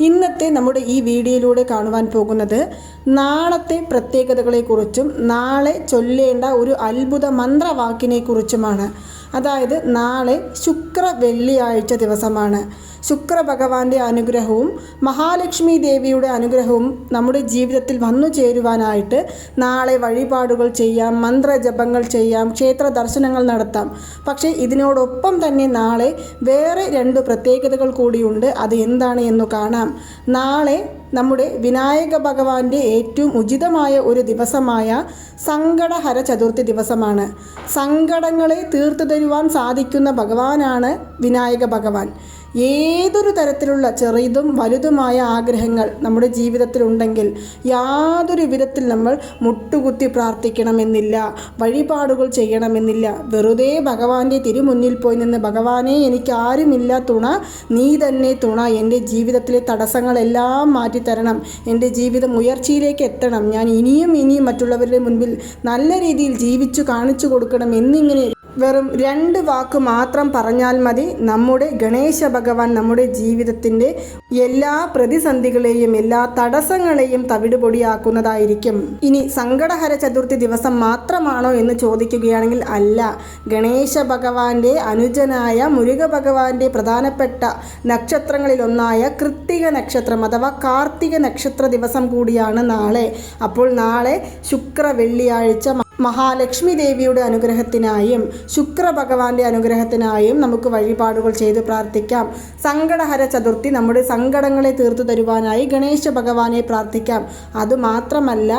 ഇന്നത്തെ നമ്മുടെ ഈ വീഡിയോയിലൂടെ കാണുവാൻ പോകുന്നത് നാളത്തെ പ്രത്യേകതകളെക്കുറിച്ചും നാളെ ചൊല്ലേണ്ട ഒരു അത്ഭുത മന്ത്രവാക്കിനെക്കുറിച്ചുമാണ്. അതായത് നാളെ ശുക്ര വെള്ളിയാഴ്ച ദിവസമാണ്. ശുക്ര ഭഗവാന്റെ അനുഗ്രഹവും മഹാലക്ഷ്മി ദേവിയുടെ അനുഗ്രഹവും നമ്മുടെ ജീവിതത്തിൽ വന്നു ചേരുവാനായിട്ട് നാളെ വഴിപാടുകൾ ചെയ്യാം മന്ത്രജപങ്ങൾ ചെയ്യാം ക്ഷേത്ര ദർശനങ്ങൾ നടത്താം. പക്ഷേ ഇതിനോടൊപ്പം തന്നെ നാളെ വേറെ രണ്ട് പ്രത്യേകതകൾ കൂടിയുണ്ട്. അത് എന്താണ് എന്ന് കാണാം. നാളെ നമ്മുടെ വിനായക ഭഗവാന്റെ ഏറ്റവും ഉചിതമായ ഒരു ദിവസമായ സങ്കടഹര ചതുർത്ഥി ദിവസമാണ്. സങ്കടങ്ങളെ തീർത്തു തരുവാൻ സാധിക്കുന്ന ഭഗവാനാണ് വിനായക ഭഗവാൻ. ഏതൊരു തരത്തിലുള്ള ചെറുതും വലുതുമായ ആഗ്രഹങ്ങൾ നമ്മുടെ ജീവിതത്തിലുണ്ടെങ്കിൽ യാതൊരു വിധത്തിൽ നമ്മൾ മുട്ടുകുത്തി പ്രാർത്ഥിക്കണമെന്നില്ല വഴിപാടുകൾ ചെയ്യണമെന്നില്ല. വെറുതെ ഭഗവാന്റെ തിരുമുന്നിൽ പോയി നിന്ന് ഭഗവാനെ എനിക്ക് ആരുമില്ല തുണ നീ തന്നെ തുണ എന്റെ ജീവിതത്തിലെ തടസ്സങ്ങളെല്ലാം മാറ്റിത്തരണം എന്റെ ജീവിതം ഉയർച്ചയിലേക്ക് എത്തണം ഞാൻ ഇനിയും ഇനിയും മറ്റുള്ളവരുടെ മുൻപിൽ നല്ല രീതിയിൽ ജീവിച്ചു കാണിച്ചു കൊടുക്കണം എന്നിങ്ങനെ വെറും രണ്ട് വാക്ക് മാത്രം പറഞ്ഞാൽ മതി. നമ്മുടെ ഗണേശ ഭഗവാൻ നമ്മുടെ ജീവിതത്തിന്റെ എല്ലാ പ്രതിസന്ധികളെയും എല്ലാ തടസ്സങ്ങളെയും തവിടുപൊടിയാക്കുന്നതായിരിക്കും. ഇനി സങ്കടഹര ചതുർത്ഥി ദിവസം മാത്രമാണോ എന്ന് ചോദിക്കുകയാണെങ്കിൽ അല്ല. ഗണേശ ഭഗവാന്റെ അനുജനായ മുരുക ഭഗവാന്റെ പ്രധാനപ്പെട്ട നക്ഷത്രങ്ങളിലൊന്നായ കൃത്തിക നക്ഷത്രം അഥവാ കാർത്തിക നക്ഷത്ര ദിവസം കൂടിയാണ് നാളെ. അപ്പോൾ നാളെ ശുക്ര വെള്ളിയാഴ്ച മഹാലക്ഷ്മി ദേവിയുടെ അനുഗ്രഹത്തിനായും ശുക്ര ഭഗവാന്റെ അനുഗ്രഹത്തിനായും നമുക്ക് വഴിപാടുകൾ ചെയ്ത് പ്രാർത്ഥിക്കാം. സങ്കടഹര ചതുർത്ഥി നമ്മുടെ സങ്കടങ്ങളെ തീർത്തു തരുവാനായി ഗണേശ ഭഗവാനെ പ്രാർത്ഥിക്കാം. അതുമാത്രമല്ല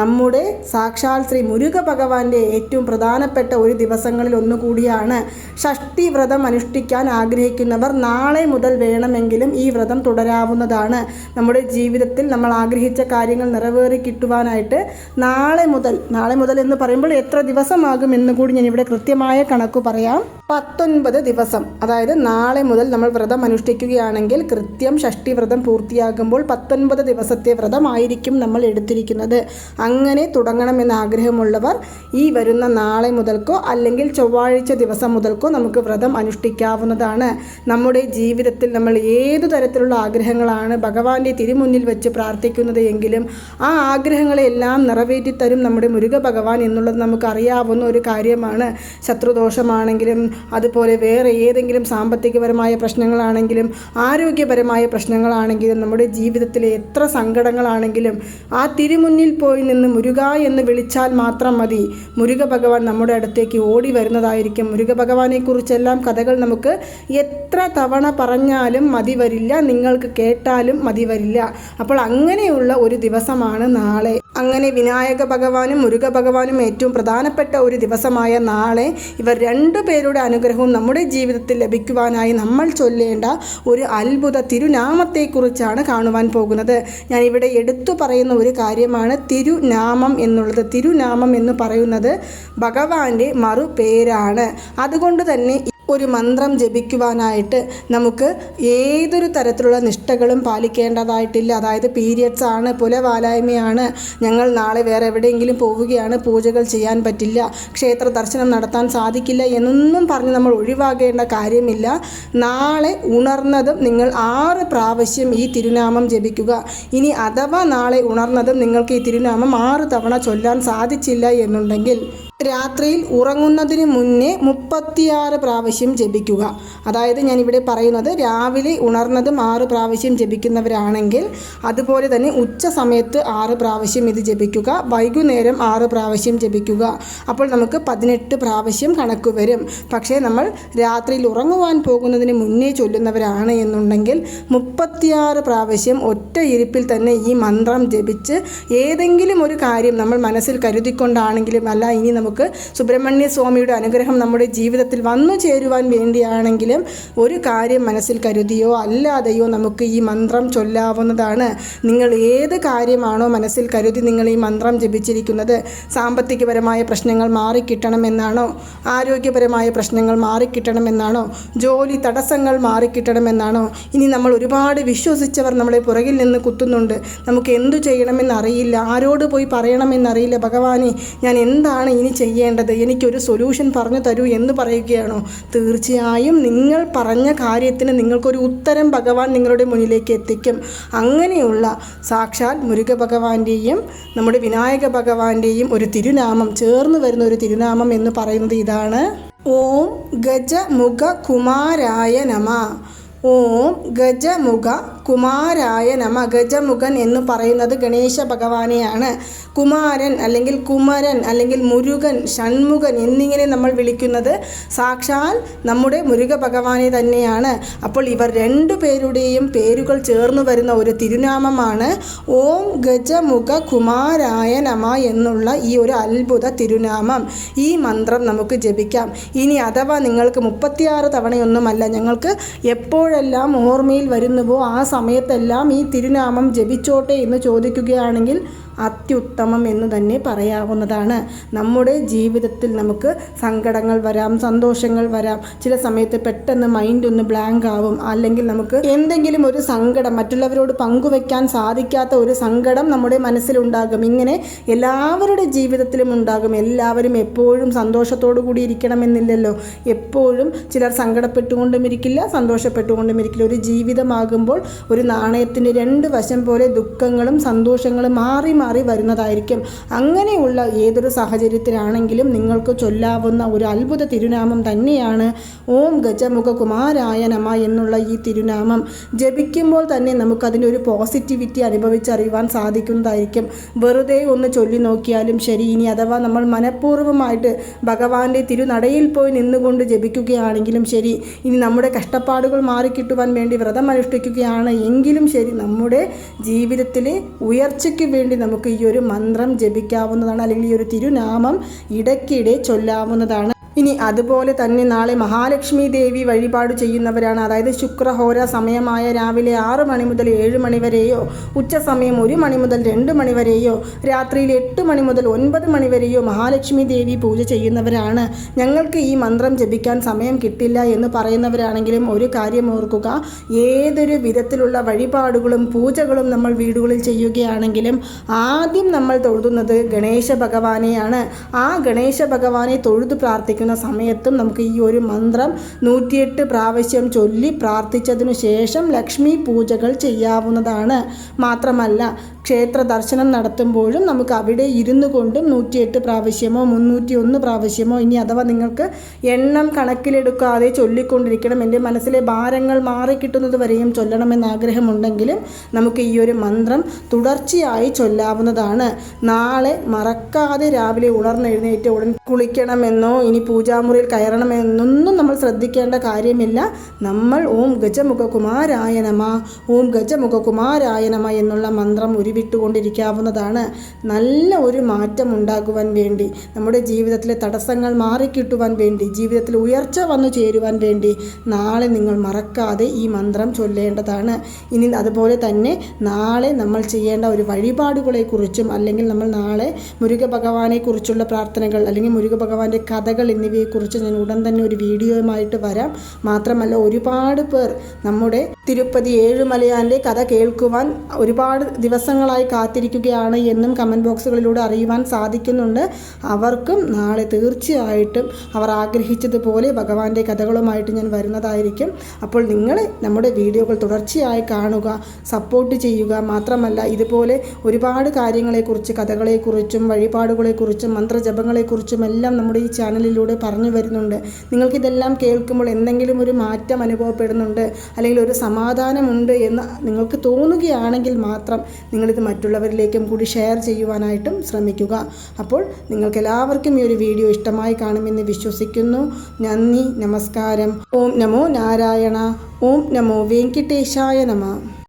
നമ്മുടെ സാക്ഷാൽ ശ്രീ മുരുക ഭഗവാന്റെ ഏറ്റവും പ്രധാനപ്പെട്ട ഒരു ദിവസങ്ങളിൽ ഒന്നുകൂടിയാണ് ഷഷ്ടി വ്രതം അനുഷ്ഠിക്കാൻ ആഗ്രഹിക്കുന്നവർ നാളെ മുതൽ വേണമെങ്കിലും ഈ വ്രതം തുടരാവുന്നതാണ്. നമ്മുടെ ജീവിതത്തിൽ നമ്മൾ ആഗ്രഹിച്ച കാര്യങ്ങൾ നിറവേറി കിട്ടുവാനായിട്ട് നാളെ മുതൽ നാളെ മുതൽ എന്ന് പറയുമ്പോൾ എത്ര ദിവസമാകും എന്ന് കൂടി ഞാൻ ഇവിടെ കൃത്യമായ കണക്ക് പറയാം. പത്തൊൻപത് ദിവസം. അതായത് നാളെ മുതൽ നമ്മൾ വ്രതം അനുഷ്ഠിക്കുകയാണെങ്കിൽ കൃത്യം ഷഷ്ടി വ്രതം പൂർത്തിയാകുമ്പോൾ പത്തൊൻപത് ദിവസത്തെ വ്രതമായിരിക്കും നമ്മൾ എടുത്തിരിക്കുന്നത്. അങ്ങനെ തുടങ്ങണമെന്ന് ആഗ്രഹമുള്ളവർ ഈ വരുന്ന നാളെ മുതൽക്കോ അല്ലെങ്കിൽ ചൊവ്വാഴ്ച ദിവസം മുതൽക്കോ നമുക്ക് വ്രതം അനുഷ്ഠിക്കാവുന്നതാണ്. നമ്മുടെ ജീവിതത്തിൽ നമ്മൾ ഏതു തരത്തിലുള്ള ആഗ്രഹങ്ങളാണ് ഭഗവാന്റെ തിരുമുന്നിൽ വെച്ച് പ്രാർത്ഥിക്കുന്നത് എങ്കിലും ആ ആഗ്രഹങ്ങളെല്ലാം നിറവേറ്റിത്തരും നമ്മുടെ മുരുക ഭഗവാൻ എന്നുള്ളത് നമുക്കറിയാവുന്ന ഒരു കാര്യമാണ്. ശത്രുദോഷമാണെങ്കിലും അതുപോലെ വേറെ ഏതെങ്കിലും സാമ്പത്തികപരമായ പ്രശ്നങ്ങളാണെങ്കിലും ആരോഗ്യപരമായ പ്രശ്നങ്ങളാണെങ്കിലും നമ്മുടെ ജീവിതത്തിലെ എത്ര സങ്കടങ്ങളാണെങ്കിലും ആ തിരുമുന്നിൽ പോയി നിന്ന് മുരുക എന്ന് വിളിച്ചാൽ മാത്രം മതി. മുരുക ഭഗവാൻ നമ്മുടെ അടുത്തേക്ക് ഓടി വരുന്നതായിരിക്കും. മുരുക ഭഗവാനെക്കുറിച്ചെല്ലാം കഥകൾ നമുക്ക് എത്ര തവണ പറഞ്ഞാലും മതി വരില്ല. നിങ്ങൾക്ക് കേട്ടാലും മതി വരില്ല. അപ്പോൾ അങ്ങനെയുള്ള ഒരു ദിവസമാണ് നാളെ. അങ്ങനെ വിനായക ഭഗവാനും മുരുക ഭഗവാനും ഏറ്റവും പ്രധാനപ്പെട്ട ഒരു ദിവസമായ നാളെ ഇവർ രണ്ടു പേരുടെ അനുഗ്രഹവും നമ്മുടെ ജീവിതത്തിൽ ലഭിക്കുവാനായി നമ്മൾ ചൊല്ലേണ്ട ഒരു അത്ഭുത തിരുനാമത്തെക്കുറിച്ചാണ് കാണുവാൻ പോകുന്നത്. ഞാൻ ഇവിടെ എടുത്തു പറയുന്ന ഒരു കാര്യമാണ് തിരുനാമം എന്നുള്ളത്. തിരുനാമം എന്ന് പറയുന്നത് ഭഗവാന്റെ മറുപേരാണ്. അതുകൊണ്ട് തന്നെ ഒരു മന്ത്രം ജപിക്കുവാനായിട്ട് നമുക്ക് ഏതൊരു തരത്തിലുള്ള നിഷ്ഠകളും പാലിക്കേണ്ടതായിട്ടില്ല. അതായത് പീരിയഡ്സ് ആണ് പുലവാലായ്മയാണ്. ഞങ്ങൾ നാളെ വേറെ എവിടെയെങ്കിലും പോവുകയാണ് പൂജകൾ ചെയ്യാൻ പറ്റില്ല ക്ഷേത്ര ദർശനം നടത്താൻ സാധിക്കില്ല എന്നൊന്നും പറഞ്ഞ് നമ്മൾ ഒഴിവാകേണ്ട കാര്യമില്ല. നാളെ ഉണർന്നതും നിങ്ങൾ ആറ് പ്രാവശ്യം ഈ തിരുനാമം ജപിക്കുക. ഇനി അഥവാ നാളെ ഉണർന്നതും നിങ്ങൾക്ക് ഈ തിരുനാമം ആറ് തവണ ചൊല്ലാൻ സാധിച്ചില്ല എന്നുണ്ടെങ്കിൽ രാത്രിയിൽ ഉറങ്ങുന്നതിന് മുന്നേ മുപ്പത്തിയാറ് പ്രാവശ്യം ജപിക്കുക. അതായത് ഞാനിവിടെ പറയുന്നത് രാവിലെ ഉണർന്നതും ആറ് പ്രാവശ്യം ജപിക്കുന്നവരാണെങ്കിൽ അതുപോലെ തന്നെ ഉച്ച സമയത്ത് ആറ് പ്രാവശ്യം ഇത് ജപിക്കുക. വൈകുന്നേരം ആറ് പ്രാവശ്യം ജപിക്കുക. അപ്പോൾ നമുക്ക് പതിനെട്ട് പ്രാവശ്യം കണക്ക് വരും. പക്ഷേ നമ്മൾ രാത്രിയിൽ ഉറങ്ങുവാൻ പോകുന്നതിന് മുന്നേ ചൊല്ലുന്നവരാണ് എന്നുണ്ടെങ്കിൽ മുപ്പത്തിയാറ് പ്രാവശ്യം ഒറ്റ ഇരിപ്പിൽ തന്നെ ഈ മന്ത്രം ജപിച്ച് ഏതെങ്കിലും ഒരു കാര്യം നമ്മൾ മനസ്സിൽ കരുതിക്കൊണ്ടാണെങ്കിലും അല്ല ഇനി നമുക്ക് സുബ്രഹ്മണ്യ സ്വാമിയുടെ അനുഗ്രഹം നമ്മുടെ ജീവിതത്തിൽ വന്നു ചേരുവാൻ വേണ്ടിയാണെങ്കിലും ഒരു കാര്യം മനസ്സിൽ കരുതിയോ അല്ലാതെയോ നമുക്ക് ഈ മന്ത്രം ചൊല്ലാവുന്നതാണ്. നിങ്ങൾ ഏത് കാര്യമാണോ മനസ്സിൽ കരുതി നിങ്ങൾ ഈ മന്ത്രം ജപിച്ചിരിക്കുന്നത്. സാമ്പത്തികപരമായ പ്രശ്നങ്ങൾ മാറിക്കിട്ടണമെന്നാണോ? ആരോഗ്യപരമായ പ്രശ്നങ്ങൾ മാറിക്കിട്ടണമെന്നാണോ? ജോലി തടസ്സങ്ങൾ മാറിക്കിട്ടണമെന്നാണോ? ഇനി നമ്മൾ ഒരുപാട് വിശ്വസിച്ചവർ നമ്മളെ പുറകിൽ നിന്ന് കുത്തുന്നുണ്ട്. നമുക്ക് എന്തു ചെയ്യണമെന്നറിയില്ല. ആരോട് പോയി പറയണമെന്നറിയില്ല. ഭഗവാനെ ഞാൻ എന്താണ് ഇനി ചെയ്യേണ്ടത്? എനിക്കൊരു സൊല്യൂഷൻ പറഞ്ഞു തരൂ എന്ന് പറയുകയാണോ? തീർച്ചയായും നിങ്ങൾ പറഞ്ഞ കാര്യത്തിന് നിങ്ങൾക്കൊരു ഉത്തരം ഭഗവാൻ നിങ്ങളുടെ മുന്നിലേക്ക് എത്തിക്കും. അങ്ങനെയുള്ള സാക്ഷാൽ മുരുക ഭഗവാന്റെയും നമ്മുടെ വിനായക ഭഗവാന്റെയും ഒരു തിരുനാമം ചേർന്ന് വരുന്ന ഒരു തിരുനാമം എന്ന് പറയുന്നത് ഇതാണ്. ഓം ഗജമുഖ കുമാരായ നമ. ഓം ഗജമുഖ കുമാരായ നമ ഗജമുഖൻ എന്ന് പറയുന്നത് ഗണേശ ഭഗവാനെയാണ്. കുമാരൻ അല്ലെങ്കിൽ കുമരൻ അല്ലെങ്കിൽ മുരുകൻ ഷൺമുഖൻ എന്നിങ്ങനെ നമ്മൾ വിളിക്കുന്നത്. സാക്ഷാൽ നമ്മുടെ മുരുക ഭഗവാനെ തന്നെയാണ്. അപ്പോൾ ഇവർ രണ്ടു പേരുടെയും പേരുകൾ ചേർന്ന് വരുന്ന ഒരു തിരുനാമമാണ് ഓം ഗജമുഖ കുമാരായ നമ എന്നുള്ള ഈ ഒരു അത്ഭുത തിരുനാമം. ഈ മന്ത്രം നമുക്ക് ജപിക്കാം. ഇനി അഥവാ നിങ്ങൾക്ക് മുപ്പത്തിയാറ് തവണയൊന്നുമല്ല ഞങ്ങൾക്ക് എപ്പോഴെല്ലാം ഓർമ്മയിൽ വരുന്നുവോ ആ സമയത്തെല്ലാം ഈ തിരുനാമം ജപിച്ചോട്ടെ എന്ന് ചോദിക്കുകയാണെങ്കിൽ അത്യുത്തമം എന്ന് തന്നെ പറയാവുന്നതാണ്. നമ്മുടെ ജീവിതത്തിൽ നമുക്ക് സങ്കടങ്ങൾ വരാം സന്തോഷങ്ങൾ വരാം. ചില സമയത്ത് പെട്ടെന്ന് മൈൻഡ് ഒന്ന് ബ്ലാങ്ക് ആവും. അല്ലെങ്കിൽ നമുക്ക് എന്തെങ്കിലും ഒരു സങ്കടം മറ്റുള്ളവരോട് പങ്കുവെക്കാൻ സാധിക്കാത്ത ഒരു സങ്കടം നമ്മുടെ മനസ്സിലുണ്ടാകും. ഇങ്ങനെ എല്ലാവരുടെ ജീവിതത്തിലും ഉണ്ടാകും. എല്ലാവരും എപ്പോഴും സന്തോഷത്തോടു കൂടി ഇരിക്കണമെന്നില്ലല്ലോ. എപ്പോഴും ചിലർ സങ്കടപ്പെട്ടുകൊണ്ടും ഇരിക്കില്ല സന്തോഷപ്പെട്ടുകൊണ്ടും ഇരിക്കില്ല. ഒരു ജീവിതമാകുമ്പോൾ ഒരു നാണയത്തിന്റെ രണ്ട് വശം പോലെ ദുഃഖങ്ങളും സന്തോഷങ്ങളും മാറി മാറി വരുന്നതായിരിക്കും. അങ്ങനെയുള്ള ഏതൊരു സാഹചര്യത്തിലാണെങ്കിലും നിങ്ങൾക്ക് ചൊല്ലാവുന്ന ഒരു അത്ഭുത തിരുനാമം തന്നെയാണ് ഓം ഗജമുഖ കുമാരായ നമ എന്നുള്ള ഈ തിരുനാമം. ജപിക്കുമ്പോൾ തന്നെ നമുക്കതിന്റെ ഒരു പോസിറ്റിവിറ്റി അനുഭവിച്ചറിയുവാൻ സാധിക്കുന്നതായിരിക്കും. വെറുതെ ഒന്ന് ചൊല്ലി നോക്കിയാലും ശരി. ഇനി അഥവാ നമ്മൾ മനഃപൂർവമായിട്ട് ഭഗവാന്റെ തിരുനടയിൽ പോയി നിന്നുകൊണ്ട് ജപിക്കുകയാണെങ്കിലും ശരി. ഇനി നമ്മുടെ കഷ്ടപ്പാടുകൾ മാറിക്കിട്ടുവാൻ വേണ്ടി വ്രതം അനുഷ്ഠിക്കുകയാണ് എങ്കിലും ശരി. നമ്മുടെ ജീവിതത്തിലെ ഉയർച്ചയ്ക്ക് വേണ്ടി നമുക്ക് ഈ ഒരു മന്ത്രം ജപിക്കാവുന്നതാണ് അല്ലെങ്കിൽ ഈ ഒരു തിരുനാമം ഇടയ്ക്കിടെ ചൊല്ലാവുന്നതാണ്. ഇനി അതുപോലെ തന്നെ നാളെ മഹാലക്ഷ്മി ദേവി വഴിപാട് ചെയ്യുന്നവരാണ്. അതായത് ശുക്രഹോര സമയമായ രാവിലെ ആറ് മണി മുതൽ ഏഴ് മണി വരെയോ ഉച്ച സമയം ഒരു മണി മുതൽ രണ്ട് മണി വരെയോ രാത്രിയിൽ എട്ട് മണി മുതൽ ഒൻപത് മണി വരെയോ മഹാലക്ഷ്മി ദേവി പൂജ ചെയ്യുന്നവരാണ്. ഞങ്ങൾക്ക് ഈ മന്ത്രം ജപിക്കാൻ സമയം കിട്ടില്ല എന്ന് പറയുന്നവരാണെങ്കിലും ഒരു കാര്യം ഓർക്കുക. ഏതൊരു വിധത്തിലുള്ള വഴിപാടുകളും പൂജകളും നമ്മൾ വീടുകളിൽ ചെയ്യുകയാണെങ്കിലും ആദ്യം നമ്മൾ തൊഴുതുന്നത് ഗണേശ ഭഗവാനെയാണ്. ആ ഗണേശ ഭഗവാനെ തൊഴുതു പ്രാർത്ഥിക്കുന്ന സമയത്തും നമുക്ക് ഈ ഒരു മന്ത്രം നൂറ്റിയെട്ട് പ്രാവശ്യം ചൊല്ലി പ്രാർത്ഥിച്ചതിനു ശേഷം ലക്ഷ്മി പൂജകൾ ചെയ്യാവുന്നതാണ്. മാത്രമല്ല ക്ഷേത്ര ദർശനം നടത്തുമ്പോഴും നമുക്ക് അവിടെ ഇരുന്നു കൊണ്ടും നൂറ്റിയെട്ട് പ്രാവശ്യമോ മുന്നൂറ്റി ഒന്ന് പ്രാവശ്യമോ ഇനി അഥവാ നിങ്ങൾക്ക് എണ്ണം കണക്കിലെടുക്കാതെ ചൊല്ലിക്കൊണ്ടിരിക്കണം എന്റെ മനസ്സിലെ ഭാരങ്ങൾ മാറിക്കിട്ടുന്നത് വരെയും ചൊല്ലണമെന്ന് ആഗ്രഹമുണ്ടെങ്കിലും നമുക്ക് ഈ ഒരു മന്ത്രം തുടർച്ചയായി ചൊല്ലാവുന്നതാണ്. നാളെ മറക്കാതെ രാവിലെ ഉണർന്നെഴുന്നേറ്റ് ഉടൻ കുളിക്കണമെന്നോ ഇനി പൂജാമുറിയിൽ കയറണമെന്നൊന്നും നമ്മൾ ശ്രദ്ധിക്കേണ്ട കാര്യമില്ല. നമ്മൾ ഓം ഗജമുഖ കുമാരായ നമ ഓം ഗജമുഖ കുമാരായ നമ എന്നുള്ള മന്ത്രം ഉരുവിട്ടുകൊണ്ടിരിക്കാവുന്നതാണ്. നല്ല ഒരു മാറ്റം ഉണ്ടാകുവാൻ വേണ്ടി നമ്മുടെ ജീവിതത്തിലെ തടസ്സങ്ങൾ മാറിക്കിട്ടുവാൻ വേണ്ടി ജീവിതത്തിൽ ഉയർച്ച വന്നു ചേരുവാൻ വേണ്ടി നാളെ നിങ്ങൾ മറക്കാതെ ഈ മന്ത്രം ചൊല്ലേണ്ടതാണ്. ഇനി അതുപോലെ തന്നെ നാളെ നമ്മൾ ചെയ്യേണ്ട ഒരു വഴിപാടുകളെക്കുറിച്ചും അല്ലെങ്കിൽ നമ്മൾ നാളെ മുരുക ഭഗവാനെക്കുറിച്ചുള്ള പ്രാർത്ഥനകൾ അല്ലെങ്കിൽ മുരുക ഭഗവാന്റെ കഥകൾ എന്നിവയെക്കുറിച്ച് ഞാൻ ഉടൻ തന്നെ ഒരു വീഡിയോയുമായിട്ട് വരാം. മാത്രമല്ല ഒരുപാട് പേർ നമ്മുടെ തിരുപ്പതി ഏഴുമലയാന്റെ കഥ കേൾക്കുവാൻ ഒരുപാട് ദിവസങ്ങളായി കാത്തിരിക്കുകയാണ് എന്നും കമന്റ് ബോക്സുകളിലൂടെ അറിയുവാൻ സാധിക്കുന്നുണ്ട്. അവർക്കും നാളെ തീർച്ചയായിട്ടും അവർ ആഗ്രഹിച്ചതുപോലെ ഭഗവാന്റെ കഥകളുമായിട്ട് ഞാൻ വരുന്നതായിരിക്കും. അപ്പോൾ നിങ്ങൾ നമ്മുടെ വീഡിയോകൾ തുടർച്ചയായി കാണുക സപ്പോർട്ട് ചെയ്യുക. മാത്രമല്ല ഇതുപോലെ ഒരുപാട് കാര്യങ്ങളെക്കുറിച്ച് കഥകളെക്കുറിച്ചും വഴിപാടുകളെക്കുറിച്ചും മന്ത്രജപങ്ങളെക്കുറിച്ചും എല്ലാം നമ്മുടെ ഈ ചാനലിലൂടെ പറഞ്ഞു വരുന്നുണ്ട്. നിങ്ങൾക്കിതെല്ലാം കേൾക്കുമ്പോൾ എന്തെങ്കിലും ഒരു മാറ്റം അനുഭവപ്പെടുന്നുണ്ട് അല്ലെങ്കിൽ ഒരു സമാധാനമുണ്ട് എന്ന് നിങ്ങൾക്ക് തോന്നുകയാണെങ്കിൽ മാത്രം നിങ്ങളിത് മറ്റുള്ളവരിലേക്കും കൂടി ഷെയർ ചെയ്യുവാനായിട്ടും ശ്രമിക്കുക. അപ്പോൾ നിങ്ങൾക്ക് എല്ലാവർക്കും ഈ ഒരു വീഡിയോ ഇഷ്ടമായി കാണുമെന്ന് വിശ്വസിക്കുന്നു. നന്ദി നമസ്കാരം. ഓം നമോ നാരായണ. ഓം നമോ വെങ്കിട്ടേശായ നമ.